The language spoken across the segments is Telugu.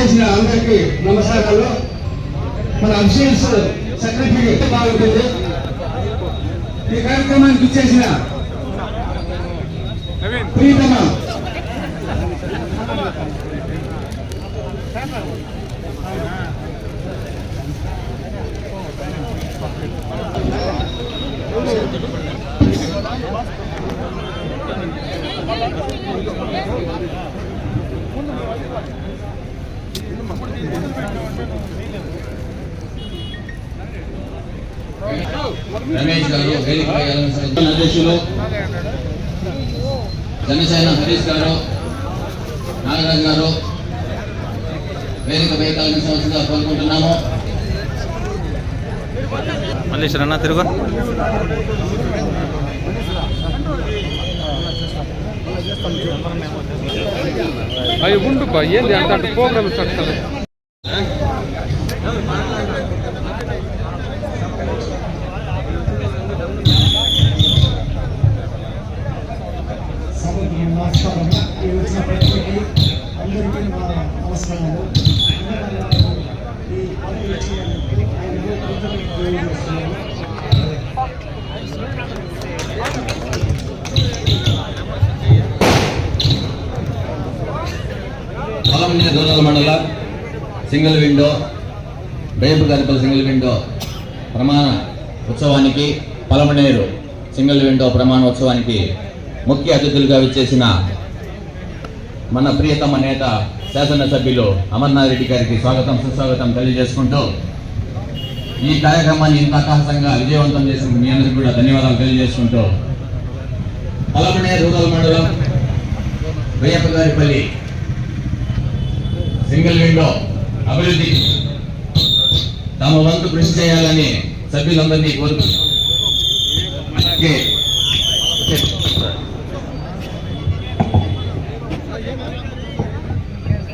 ఇచ్చేసిన అందరికీ నమస్కారాలు మన అఫీషియల్స్ సెక్రటరీ బాగుంటుంది ఈ కార్యక్రమానికి ఇచ్చేసిన ప్రీతమ రమేష్ గారు అధ్యక్షులు జనసేన హరీష్ గారు నాగరాజ్ గారు వేదికపై కల్పించవలసిందిగా కోరుకుంటున్నాము. అన్న తిరుగు. అవి ఉండు బా ఏంది అంత అంటే ప్రోగ్రామ్ చెప్తాను సభకి నమస్కారం ఈ వచ్చిన ప్రజలకి అందరికీ మా నమస్కారాలు ఈ పదవి ఇచ్చినందుకు దూరాల మండల సింగిల్ విండో రేపు గరిపల సింగిల్ విండో ప్రమాణ ఉత్సవానికి పలమనేరు సింగిల్ విండో ప్రమాణ ఉత్సవానికి ముఖ్య అతిథులుగా విచ్చేసిన మన ప్రియతమ నేత శాసనసభ్యులు అమర్నాథ్ రెడ్డి గారికి స్వాగతం సుస్వాగతం తెలియజేసుకుంటూ ఈ కార్యక్రమాన్ని ఇంత అట్టహాసంగా విజయవంతం చేసిన మీ అందరికీ కూడా ధన్యవాదాలు తెలియజేసుకుంటూ పలమనేరు రూరల్ మండలం వేయపగారిపల్లి సింగిల్ విండో అభివృద్ధి. తమ వంతు కృషి చేయాలని సభ్యులందరినీ కోరుతూ అలాగే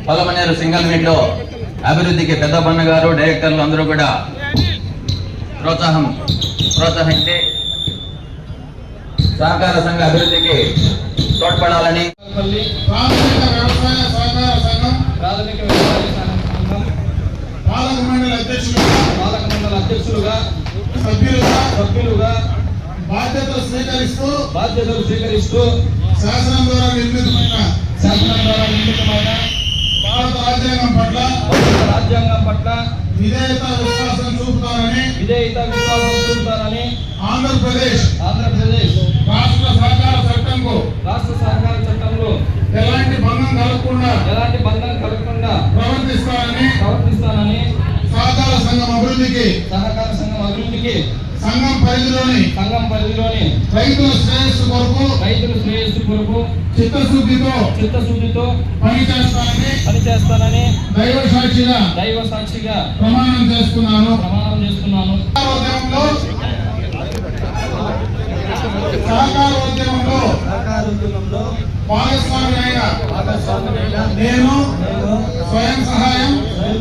పొలమనేరు సింగిల్ విండో అభివృద్ధికి పెద్దపన్న గారు డైరెక్టర్లు అందరూ కూడా ప్రోత్సాహం ప్రోత్సహించి సహకార సంఘ అభివృద్ధికి తోడ్పడాలని. ప్రాథమిక వ్యవసాయ సహకార ప్రాథమిక వ్యవసాయ సంఘం పాలక మండలి అధ్యక్షులుగా పాలక మండల అధ్యక్షులుగా సభ్యులుగా సభ్యులుగా బాధ్యతలు స్వీకరిస్తూ బాధ్యతలు స్వీకరిస్తూ శాసనం ద్వారా నిర్మితమైన శాసనం ద్వారా నిర్మితమైన భారత రాజ్యాంగం పట్ల రాజ్యాంగం పట్ల విధేయత విశ్వాసం చూపుతానని విధేయత విశ్వాసం చూపుతానని ఆంధ్రప్రదేశ్ ఆంధ్రప్రదేశ్ రాష్ట్ర సహకార చట్టంకు రాష్ట్ర సహకార చట్టంలో ఎలాంటి భంగం కలగకుండా ఎలాంటి బంధం కలగకుండా ప్రవర్తిస్తానని ప్రవర్తిస్తానని సహకార సంఘం అభివృద్ధికి సహకార సంఘం అభివృద్ధికి సంఘం పరిధిలోని సంఘం పరిధిలోని రైతుల శ్రేయస్సు కొరకు రైతుల శ్రేయస్సు కొరకు చిత్తశుద్ధితో చిత్తశుద్ధితో పనిచేస్తానని పనిచేస్తానని దైవ సాక్షిగా దైవ సాక్షిగా ప్రమాణం చేస్తున్నాను. ప్రమాణం చేస్తున్నాను. ఉద్యమంలో సహకార ఉద్యమంలో భాగస్వామి అయిన నేను స్వయం సహాయం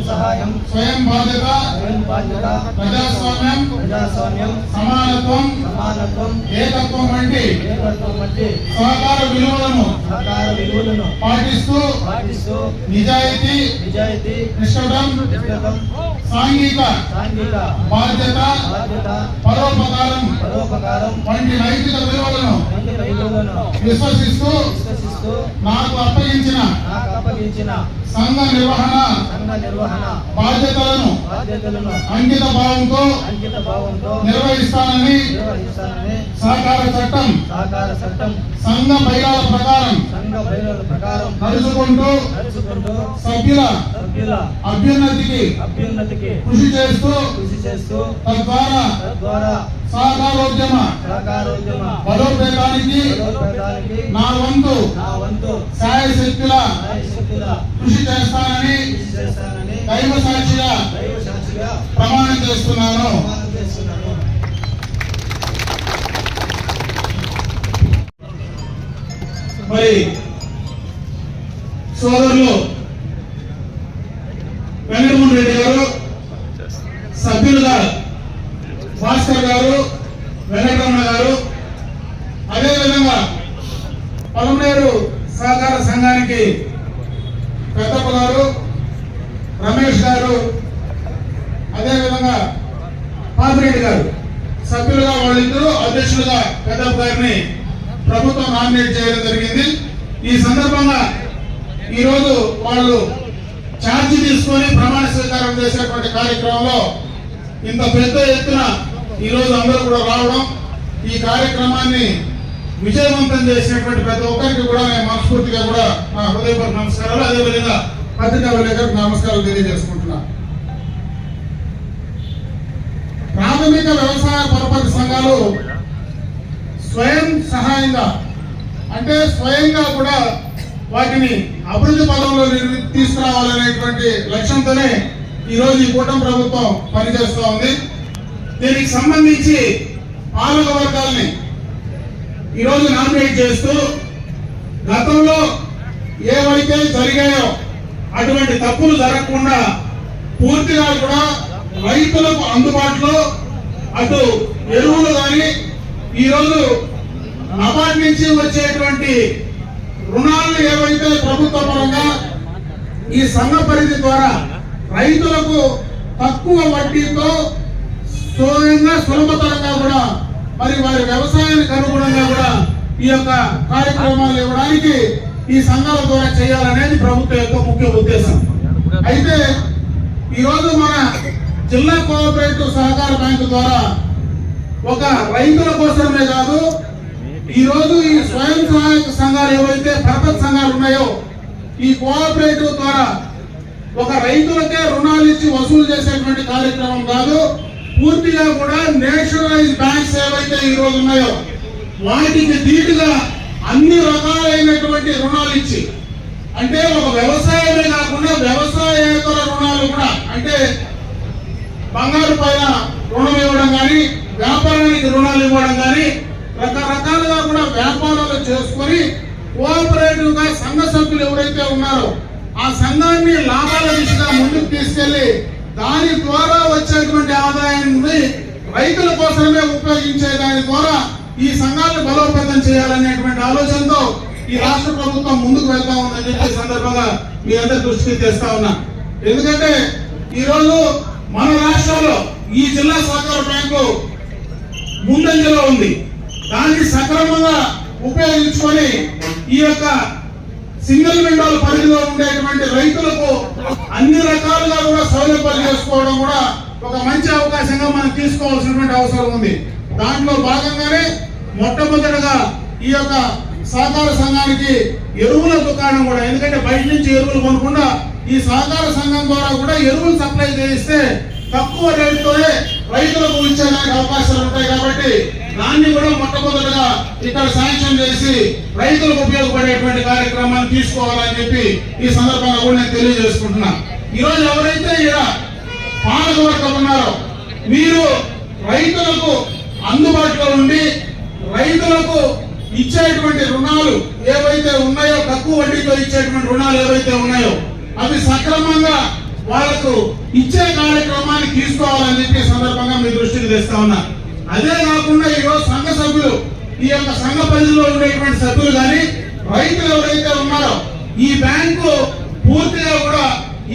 సహాయం. స్వయం బాధ్యత స్వయం బాధ్యత. ప్రజాస్వామ్యం ప్రజాస్వామ్యం. సమానత్వం సమానత్వం. ఏకత్వం వంటి ఏకత్వం వంటి సహకార విలువలను సహకార విలువలను పాటిస్తూ పాటిస్తూ నిజాయితీ నిజాయితీ నిష్ఠడం నిష్ఠతం సాంఘిక సాంఘిక బాధ్యత బాధ్యత పరోపకారం పరోపకారం వంటి నైతిక విలువలను విశ్వసిస్తూ విశ్వసిస్తూ నాకు అప్పగించిన నాకు అప్పగించిన సంఘ నిర్వహణ సంఘ నిర్వహణ బాధ్యతలను బాధ్యతలను అంకిత భావంతో అంకిత భావంతో నిర్వహిస్తానని నిర్వహిస్తానని సహకార చట్టం సహకార చట్టం సంఘ బైరాల ప్రకారం సంఘ బయలుల ప్రకారం నడుచుకుంటూ నడుచుకుంటూ సభ్యుల సభ్యుల అభ్యున్నతికి అభ్యున్నతికి కృషి చేస్తూ కృషి చేస్తూ తద్వారా తద్వారా సహకారోద్యమ. బలోపేతానికి నా వంతు శాయశక్తుల శక్తుల కృషి చేస్తానని దైవ సాక్షిగా ప్రమాణం చేస్తున్నాను. మరి సోదరులు వెంకటమోహన్ రెడ్డి గారు సభ్యులుగా భాస్కర్ గారు వెంకటరమణ గారు అదేవిధంగా పలమనేరు సహకార సంఘానికి పెద్దప్ప గారు రమేష్ గారు అదేవిధంగా పాపిరెడ్డి గారు సభ్యులుగా వాళ్ళిద్దరూ అధ్యక్షులుగా పెద్దప్ప గారిని ప్రభుత్వం నామినేట్ చేయడం జరిగింది. ఈ సందర్భంగా ఈరోజు వాళ్ళు ఛార్జీ తీసుకొని ప్రమాణ స్వీకారం చేసేటువంటి కార్యక్రమంలో ఇంత పెద్ద ఎత్తున ఈరోజు అందరూ కూడా రావడం ఈ కార్యక్రమాన్ని విజయవంతం చేసినటువంటి ప్రతి ఒక్కరికి కూడా నేను మనస్ఫూర్తిగా కూడా నా హృదయపూర్వక నమస్కారాలు. అదేవిధంగా పత్రికా విలేకరులకు నమస్కారాలు తెలియజేసుకుంటున్నా. ప్రాథమిక వ్యవసాయ పరపతి సంఘాలు స్వయం సహాయంగా అంటే స్వయంగా కూడా వాటిని అభివృద్ధి పదంలో నిర్మి- తీసుకురావాలనేటువంటి లక్ష్యంతోనే ఈరోజు ఈ కూటమి ప్రభుత్వం పనిచేస్తూ ఉంది. దీనికి సంబంధించి పాలక వర్గాల్ని ఈరోజు నామినేట్ చేస్తూ గతంలో ఏవైతే జరిగాయో అటువంటి తప్పులు జరగకుండా పూర్తిగా కూడా రైతులకు అందుబాటులో అటు ఎరువులు కానీ ఈరోజు నబార్డ్ నుంచి వచ్చేటువంటి రుణాలు ఏవైతే ప్రభుత్వ పరంగా ఈ సంఘ పరిధి ద్వారా రైతులకు తక్కువ వడ్డీతో స్వయంగా సులభతరంగా కూడా మరి వారి వ్యవసాయానికి అనుగుణంగా కూడా ఈ యొక్క కార్యక్రమాలు ఇవ్వడానికి ఈ సంఘాల ద్వారా చేయాలనేది ప్రభుత్వం యొక్క ముఖ్య ఉద్దేశం. అయితే ఈరోజు మన జిల్లా కోఆపరేటివ్ సహకార బ్యాంకు ద్వారా ఒక రైతుల కోసమే కాదు ఈ రోజు ఈ స్వయం సహాయక సంఘాలు ఏవైతే పరపతి సంఘాలు ఉన్నాయో ఈ కోఆపరేటివ్ ద్వారా ఒక రైతులకే రుణాలు ఇచ్చి వసూలు చేసేటువంటి కార్యక్రమం కాదు పూర్తిగా కూడా నేషనలైజ్ బ్యాంక్స్ ఏవైతే ఈ రోజు ఉన్నాయో వాటికి ధీటుగా అన్ని రకాలైనటువంటి రుణాలు ఇచ్చి అంటే ఒక వ్యవసాయమే కాకుండా వ్యవసాయేతర రుణాలు కూడా అంటే బంగారు పైన రుణం ఇవ్వడం కానీ వ్యాపారానికి రుణాలు ఇవ్వడం కానీ రకరకాలుగా కూడా వ్యాపారాలు చేసుకొని కోఆపరేటివ్గా సంఘ సభ్యులు ఎవరైతే ఉన్నారో ఆ సంఘాన్ని లాభాల దిశగా ముందుకు తీసుకెళ్ళి దాని ద్వారా వచ్చేటువంటి ఆదాయాన్ని రైతుల కోసమే ఉపయోగించే దాని ద్వారా ఈ సంఘాలను బలోపేతం చేయాలనేటువంటి ఆలోచనతో ఈ రాష్ట్ర ప్రభుత్వం ముందుకు వెళ్తా ఉందని చెప్పే సందర్భంగా మీ అందరి దృష్టికి తెస్తా ఉన్నా. ఎందుకంటే ఈరోజు మన రాష్ట్రంలో ఈ జిల్లా సహకార బ్యాంకు ముందంజలో ఉంది. దాన్ని సక్రమంగా ఉపయోగించుకొని ఈ యొక్క సింగిల్ విండోల పరిధిలో ఉండేటువంటి రైతులకు అన్ని రకాలుగా కూడా సౌలభ్యాలు చేసుకోవడం కూడా ఒక మంచి అవకాశంగా మనం తీసుకోవాల్సినటువంటి అవసరం ఉంది. దాంట్లో భాగంగానే మొట్టమొదటిగా ఈ యొక్క సహకార సంఘానికి ఎరువుల దుకాణం కూడా ఎందుకంటే బయట నుంచి ఎరువులు కొనకుండా ఈ సహకార సంఘం ద్వారా కూడా ఎరువులు సప్లై చేయిస్తే తక్కువ రేటుతోనే రైతులకు ఇచ్చేదానికి అవకాశాలు ఉంటాయి కాబట్టి దాన్ని కూడా మొట్టమొదటిగా ఇక్కడ శాంక్షన్ చేసి రైతులకు ఉపయోగపడేటువంటి కార్యక్రమాన్ని తీసుకోవాలని చెప్పి ఈ సందర్భంగా కూడా నేను తెలియజేసుకుంటున్నా. ఈ రోజు ఎవరైతే ఇక్కడ పాలకవర్గం ఉన్నారో మీరు రైతులకు అందుబాటులో ఉండి రైతులకు ఇచ్చేటువంటి రుణాలు ఏవైతే ఉన్నాయో తక్కువ వడ్డీతో ఇచ్చేటువంటి రుణాలు ఏవైతే ఉన్నాయో అవి సక్రమంగా వాళ్ళకు ఇచ్చే కార్యక్రమాన్ని తీసుకోవాలని చెప్పి సందర్భంగా మీ దృష్టికి తెస్తా ఉన్నా. అదే కాకుండా ఈరోజు సంఘ సభ్యులు ఈ యొక్క సంఘ పరిధిలో ఉండేటువంటి సభ్యులు కానీ రైతులు ఎవరైతే ఉన్నారో ఈ బ్యాంకు పూర్తిగా కూడా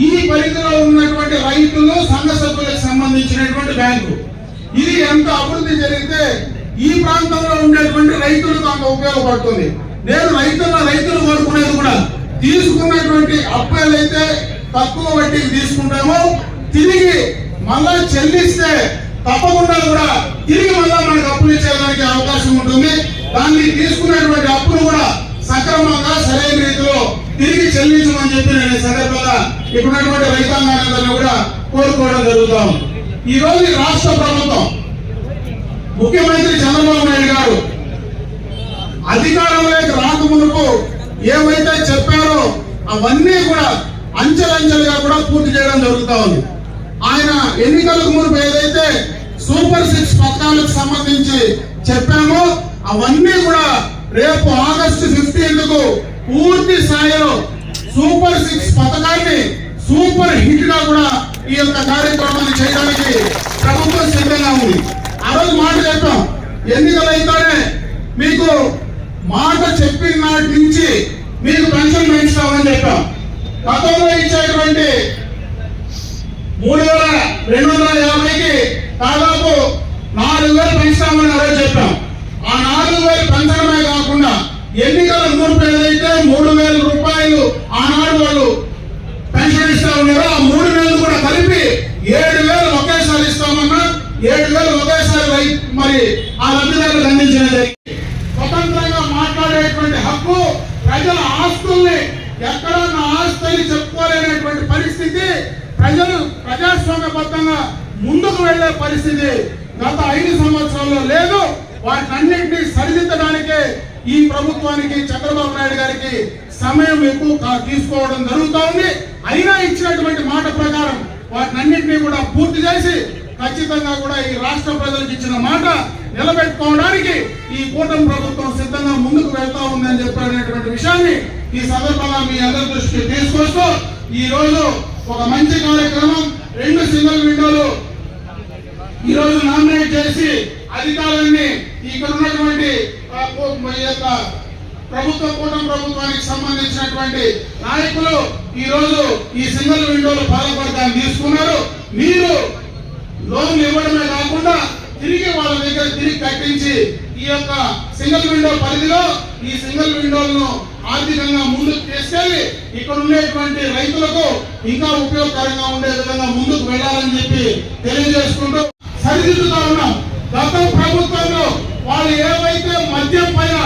ఈ పరిధిలో ఉన్నటువంటి రైతులు సంఘ సభ్యులకు సంబంధించినటువంటి బ్యాంకు. ఇది ఎంత అభివృద్ధి జరిగితే ఈ ప్రాంతంలో ఉండేటువంటి రైతులకు అంత ఉపయోగపడుతుంది. నేను రైతుల రైతులు కోరుకునేది కూడా తీసుకున్నటువంటి అప్పులైతే తక్కువ వడ్డీకి తీసుకుంటామో. తిరిగి మళ్ళా చెల్లిస్తే తప్పకుండా కూడా తిరిగి మళ్ళా మనకు అప్పులు ఇచ్చేదానికి అవకాశం ఉంటుంది. దాన్ని తీసుకున్నటువంటి అప్పులు కూడా సక్రమంగా సరైన రీతిలో తిరిగి చెల్లించమని చెప్పి నేను సందర్భంగా ఇప్పుడున్నటువంటి రైతాంగాన్ని కూడా కోరుకోవడం జరుగుతాం ఈ రోజు రాష్ట్ర ప్రభుత్వం ముఖ్యమంత్రి చంద్రబాబు నాయుడు గారు అధికారంలోకి రాకమునుకు ఏమైతే చెప్పారో అవన్నీ కూడా అంచెలంచెలుగా కూడా పూర్తి చేయడం జరుగుతా ఉంది. ఆయన ఎన్నికలకు మునుపు ఏదైతే సూపర్ సిక్స్ పథకాలకు సంబంధించి చెప్పామో అవన్నీ కూడా రేపు ఆగస్టు ఫిఫ్టీన్త్కు పూర్తి స్థాయిలో సూపర్ సిక్స్ పథకాన్ని సూపర్ హిట్గా కూడా ఈ యొక్క కార్యక్రమాన్ని చేయడానికి ప్రభుత్వం సిద్ధంగా ఉంది. ఆ రోజు మాట చెప్పాం. ఎన్నికలైతేనే మీకు మాట చెప్పిన నాటి నుంచి మీకు పెన్షన్ పెంచుతామని చెప్పాం. గతంలో ఇచ్చేటువంటి మూడు వేల రెండు వందల యాభైకి దాదాపు నాలుగు వేలు పెంచుతామని అదే చెప్పాం. ఆ నాలుగు వేలు పెంచడమే కాకుండా ఎన్నికల మునుపు ఏదైతే మూడు వేల రూపాయలు ఆనాడు వాళ్ళు పెన్షన్ ఇస్తా ఉన్నారో ఆ మూడు వేలు కూడా కలిపి ఏడు వేలు ఒకేసారి ఇస్తామన్నా ఏడు వేలు ఒకేసారి రై- మరి ఆ లబ్ధిదారులకు అందించిన జరిగింది స్వతంత్రంగా మాట్లాడేటువంటి హక్కు ప్రజల ఆస్తుల్ని ఎక్కడ నా ఆస్తి అని చెప్పుకోలేనటువంటి పరిస్థితి ప్రజలు ప్రజాస్వామ్యబద్ధంగా ముందుకు వెళ్ళే పరిస్థితి గత ఐదు సంవత్సరాల్లో లేదు. వాటినన్నింటినీ సరిదిద్దడానికే ఈ ప్రభుత్వానికి చంద్రబాబు నాయుడు గారికి సమయం ఎక్కువ తీసుకోవడం జరుగుతూ ఉంది. అయినా ఇచ్చినటువంటి మాట ప్రకారం వాటినన్నింటినీ కూడా పూర్తి చేసి ఖచ్చితంగా కూడా ఈ రాష్ట్ర ప్రజలకు ఇచ్చిన మాట నిలబెట్టుకోవడానికి ఈ కూటమి ప్రభుత్వం సిద్ధంగా ముందుకు వెళ్తా ఉందని చెప్పినటువంటి విషయాన్ని ఈ సందర్భంగా మీ అందరి దృష్టికి తీసుకొస్తూ ఈ రోజు ఒక మంచి కార్యక్రమం ఈ రోజు నామినేట్ చేసి అధికారాన్ని ఇక్కడ ఉన్నటువంటి ఈ యొక్క ప్రభుత్వ కూటమి ప్రభుత్వానికి సంబంధించినటువంటి నాయకులు ఈ రోజు ఈ సింగిల్ విండోలో పాలపడతాన్ని తీసుకున్నారు. మీరు లోన్ ఇవ్వడమే కాకుండా తిరిగి వాళ్ళ దగ్గర తిరిగి కట్టించి ఈ యొక్క సింగిల్ విండో పరిధిలో ఈ సింగిల్ విండోలను ఆర్థికంగా ముందుకు తీసుకెళ్ళి ఇక్కడ ఉండేటువంటి రైతులకు ఇంకా ఉపయోగకరంగా ఉండే విధంగా ముందుకు వెళ్ళాలని చెప్పి తెలియజేసుకుంటూ సరిదిద్దుతా ఉన్నాం గత ప్రభుత్వంలో వాళ్ళు ఏవైతే మద్యం పైన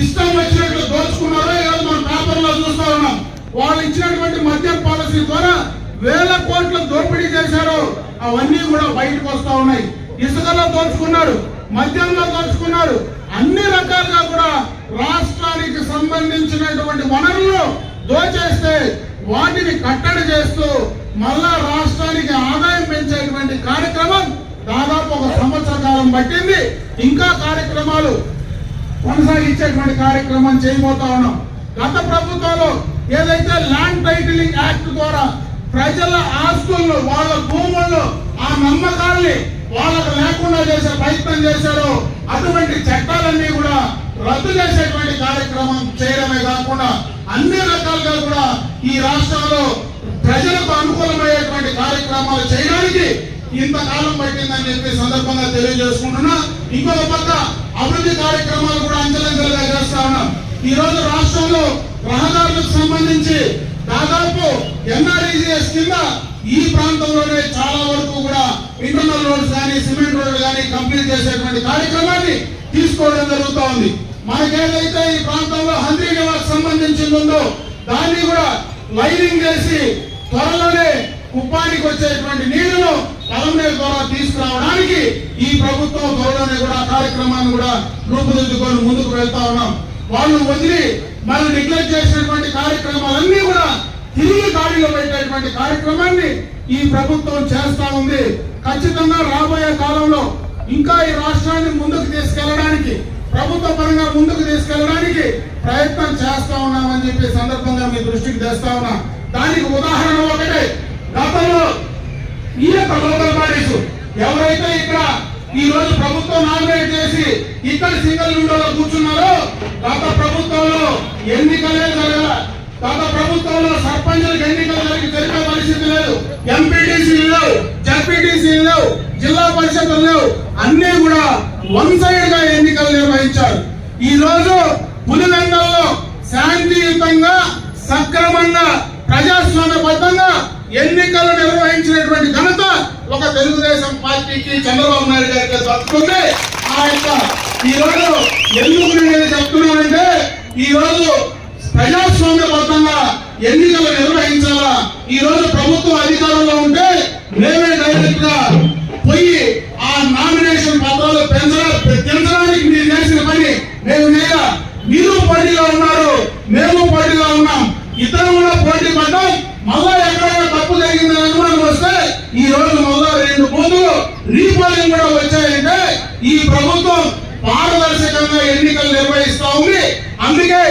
ఇష్టం వచ్చినట్లు దోచుకున్నారో ఈరోజు మనం పేపర్లో చూస్తా ఉన్నాం. వాళ్ళు ఇచ్చినటువంటి మద్యం పాలసీ ద్వారా వేల కోట్ల దోపిడీ చేశారు. అవన్నీ కూడా బయటకు వస్తా ఉన్నాయి. ఇసుకలో దోచుకున్నారు మద్యంలో దోచుకున్నారు అన్ని రకాలుగా కూడా రాష్ట్రానికి సంబంధించినటువంటి వనరులు దోచేస్తే వాటిని కట్టడి చేస్తూ మళ్ళా రాష్ట్రానికి ఆదాయం పెంచేటువంటి కార్యక్రమం దాదాపు ఒక సంవత్సర కాలం పట్టింది. ఇంకా కార్యక్రమాలు కొనసాగించేటువంటి కార్యక్రమం చేయబోతా ఉన్నాం. గత ప్రభుత్వంలో ఏదైతే ల్యాండ్ టైటిలింగ్ యాక్ట్ ద్వారా ప్రజల ఆస్తులను వాళ్ళ భూములను ఆ నమ్మకాల్ని వాళ్ళకు లేకుండా చేసే ప్రయత్నం చేశారో అటువంటి చట్టాలన్నీ కూడా రద్దు చేసేటువంటి కార్యక్రమం చేయడమే కాకుండా అన్ని రకాలుగా కూడా ఈ రాష్ట్రంలో ప్రజలకు అనుకూలమయ్యేటువంటి కార్యక్రమాలు చేయడానికి ఇంతకాలం పట్టిందని చెప్పి సందర్భంగా తెలియజేసుకుంటున్నా. ఇంకొక పక్క అభివృద్ధి కార్యక్రమాలు కూడా అంచెలంచెలుగా చేస్తా ఉన్నాం. ఈ రోజు రాష్ట్రంలో రహదారులకు సంబంధించి దాదాపు ఎన్ఆర్ఈజీఎస్ కింద ఈ ప్రాంతంలోనే చాలా వరకు కూడా ఇంటర్నల్ రోడ్స్ కానీ సిమెంట్ రోడ్లు కానీ కంప్లీట్ చేసేటువంటి కార్యక్రమాన్ని తీసుకోవడం జరుగుతూ ఉంది. మనకేదైతే ఈ ప్రాంతంలో హంద్రీ నివాస్ సంబంధించింది ఉందో దాన్ని కూడా లైనింగ్ చేసి త్వరలోనే కుప్పానికి వచ్చేటువంటి నీళ్ళను పలమనేరు ద్వారా తీసుకురావడానికి ఈ ప్రభుత్వం త్వరలోనే కూడా కార్యక్రమాన్ని కూడా రూపుదిద్దుకొని ముందుకు వెళ్తా ఉన్నాం. వాళ్ళు వదిలి మనం నెగ్లెక్ట్ చేసినటువంటి కార్యక్రమాలన్నీ కూడా తిరిగి గాడిలో పెట్టేటువంటి కార్యక్రమాన్ని ఈ ప్రభుత్వం చేస్తా ఉంది. ఖచ్చితంగా రాబోయే కాలంలో ఇంకా ఈ రాష్ట్రాన్ని ముందుకు తీసుకెళ్ళడానికి ప్రభుత్వ పరంగా ముందుకు తీసుకెళ్ళడానికి ప్రయత్నం చేస్తా ఉన్నామని చెప్పి సందర్భంగా మీ దృష్టికి తెస్తా ఉన్నా. దానికి ఉదాహరణ ఒకటే గతంలో అత్యంత లోకల్ బాడీస్ ఎవరైతే ఇక్కడ ఈ రోజు ప్రభుత్వం నామినేట్ చేసి ఇక్కడ సింగిల్ విండోలో కూర్చున్నారో గత ప్రభుత్వంలో ఎన్నికలే జరగల గత ప్రభుత్వంలో సర్పంచులకు ఎన్నికలు జరిగి జరిగే పరిస్థితి లేదు. ఎంపీటీసీ లేవు జడ్పీటీసీ లేవు జిల్లా పరిషత్లు లేవు. అన్ని కూడా వన్ సైడ్గా ఎన్నికలు నిర్వహించారు. ఈ రోజు పులివెందల్లో శాంతియుతంగా సక్రమంగా ప్రజాస్వామ్యబద్ధంగా ఎన్నికలు నిర్వహించినటువంటి ఘనత ఒక తెలుగుదేశం పార్టీకి చంద్రబాబు నాయుడు గారికి దక్కుతుంది ఆ యొక్క ఈ రోజు ఎందుకు నేను చెప్తున్నానంటే ఈ రోజు ప్రజాస్వామ్యబద్ధంగా ఎన్నికలు నిర్వహించాలా? ఈ రోజు ప్రభుత్వం అధికారంలో ఉంటే మేమే డైరెక్ట్గా పోయి ఆ నామినేషన్ పత్రాలు పెంచడం పెంచడానికి మీరు చేసిన పని మేము చేయ మీరు పోటీగా ఉన్నారు మేము పోటీగా ఉన్నాం. ఇతరులు కూడా పోటీ పడ్డాం. మళ్ళా ఎక్కడైనా జరిగిందని అనుమానం వస్తే ఈ రోజు మొదలు రెండు బూతులు రీపోలింగ్ కూడా వచ్చాయంటే ఈ ప్రభుత్వం పారదర్శకంగా ఎన్నికలు నిర్వహిస్తా ఉంది. అందుకే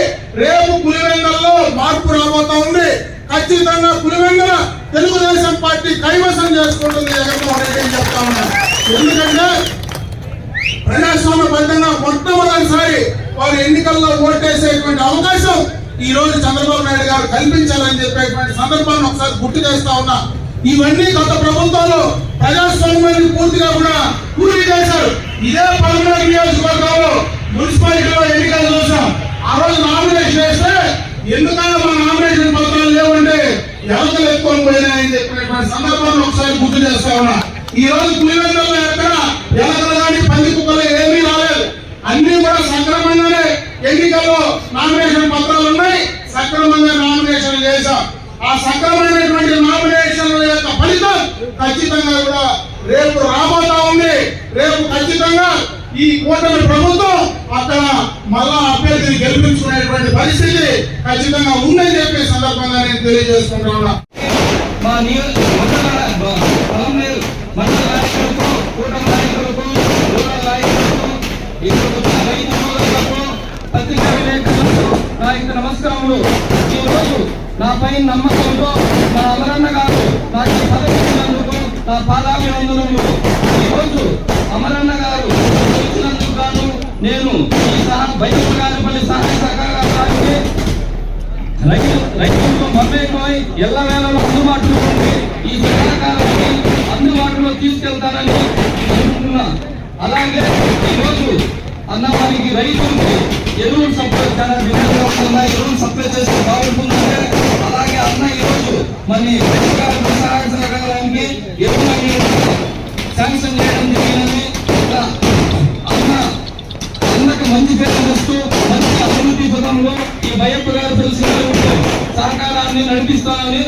రేపు పులివెందల్లో మార్పు రాబోతా ఉంది. ఖచ్చితంగా పులివెందల తెలుగుదేశం పార్టీ కైవసం చేసుకుంటుంది జగన్మోహన్ రెడ్డి అని చెప్తా ఉన్నాను ఎందుకంటే ప్రజాస్వామ్యబద్ధంగా మొట్టమొదటిసారి వారు ఎన్నికల్లో ఓటేసేటువంటి అవకాశం ఈ రోజు చంద్రబాబు నాయుడు గారు కల్పించాలని చెప్పేటువంటి సందర్భాన్ని ఒకసారి గుర్తు చేస్తా ఉన్నా. ఇవన్నీ గత ప్రభుత్వంలో ప్రజాస్వామ్యాన్ని పూర్తిగా కూడా పూర్తి చేశారు. ఇదే పదమూడు నియోజకవర్గంలో మున్సిపాలిటీలో ఎన్నికలు చూసాం. ఆ రోజు నామినేషన్ వేస్తే ఎందుకైనా మా నామినేషన్ పత్రాలు లేవంటే ఎవరికలు ఎత్తుకొని పోయినాయని చెప్పినటువంటి సందర్భాన్ని ఒకసారి గుర్తు చేస్తా ఉన్నా. ఈ రోజు పులివెందుల్లో ఎక్కడ ఎలకలు కానీ పంది కుక్కలు ఏమీ రాలేదు. అన్ని కూడా సక్రమంగానే ఎన్నికల్లో నామినేషన్ పత్రాలు ఉన్నాయి. సక్రమంగా నామినేషన్ చేశాం. ఆ సక్రమైనటువంటి నామినేషన్ల యొక్క ఫలితం ఖచ్చితంగా కూడా రేపు రాబోతా ఉంది. రేపు ఖచ్చితంగా ఈ కూటమి ప్రభుత్వం అక్కడ మళ్ళా అభ్యర్థిని గెలిపించుకునేటువంటి పరిస్థితి ఖచ్చితంగా ఉందని చెప్పే సందర్భంగా నేను తెలియజేసుకుంటా ఉన్నా కూటమి నాయకులకు పత్రికా విలేకరులకు నా యొక్క నమస్కారములు ఈరోజు నాపై నా నమ్మకంతో మా అమరన్న గారు నాకు పదవించినందుకు నా పాదాభివందనములు ఈ రోజు అమరన్న గారు ఇచ్చినందుకు గాను నేను ఈ సహా బయటపల్లి సహాయ సహకారానికి రైతు రైతులతో మమేకమై ఎల్లవేళలో అందుబాటులో ఉండి ఈ సహకారాన్ని అందుబాటులో తీసుకెళ్తానని అనుకుంటున్నా అలాగే ఈరోజు అన్నవారికి రైతులకి ఎరువులు సప్లై చాలా విధంగా ఉంటుందా ఎరువులు సప్లై చేస్తే బాగుంటుందంటే అలాగే అన్న ఈరోజు మరి సహాయ సహకారానికి శాంక్షన్ చేయడం అన్న అన్నకు మంచి పేరు తెస్తూ మంచి అభివృద్ధి పదంలో ఈ భయప్ప గారు తెలిసిన సహకారాన్ని నడిపిస్తానని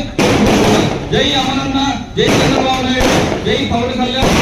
జై అమరన్న జై చంద్రబాబు నాయుడు జై పవన్ కళ్యాణ్.